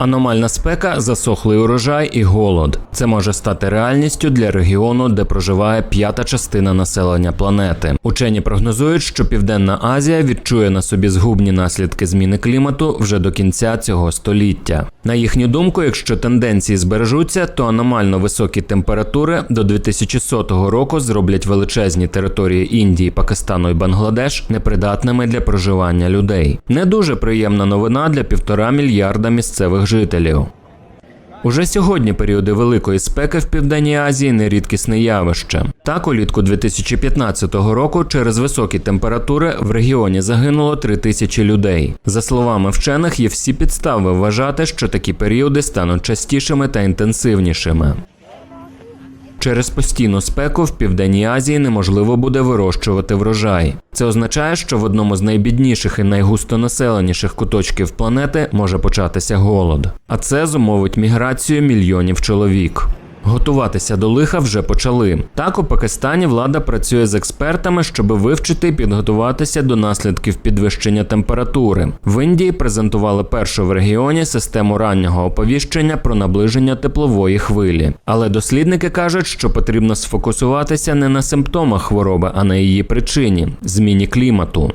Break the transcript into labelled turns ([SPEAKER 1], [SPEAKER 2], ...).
[SPEAKER 1] Аномальна спека, засохлий урожай і голод. Це може стати реальністю для регіону, де проживає п'ята частина населення планети. Учені прогнозують, що Південна Азія відчує на собі згубні наслідки зміни клімату вже до кінця цього століття. На їхню думку, якщо тенденції збережуться, то аномально високі температури до 2100 року зроблять величезні території Індії, Пакистану і Бангладеш непридатними для проживання людей. Не дуже приємна новина для півтора мільярда місцевих жителів. Уже сьогодні періоди великої спеки в Південній Азії не рідкісне явище. Так, улітку 2015 року через високі температури в регіоні загинуло 3 тисячі людей. За словами вчених, є всі підстави вважати, що такі періоди стануть частішими та інтенсивнішими. Через постійну спеку в Південній Азії неможливо буде вирощувати врожай. Це означає, що в одному з найбідніших і найгустонаселеніших куточків планети може початися голод. А це зумовить міграцію мільйонів чоловік. Готуватися до лиха вже почали. Так у Пакистані влада працює з експертами, щоб вивчити і підготуватися до наслідків підвищення температури. В Індії презентували першу в регіоні систему раннього оповіщення про наближення теплової хвилі. Але дослідники кажуть, що потрібно сфокусуватися не на симптомах хвороби, а на її причині зміні клімату.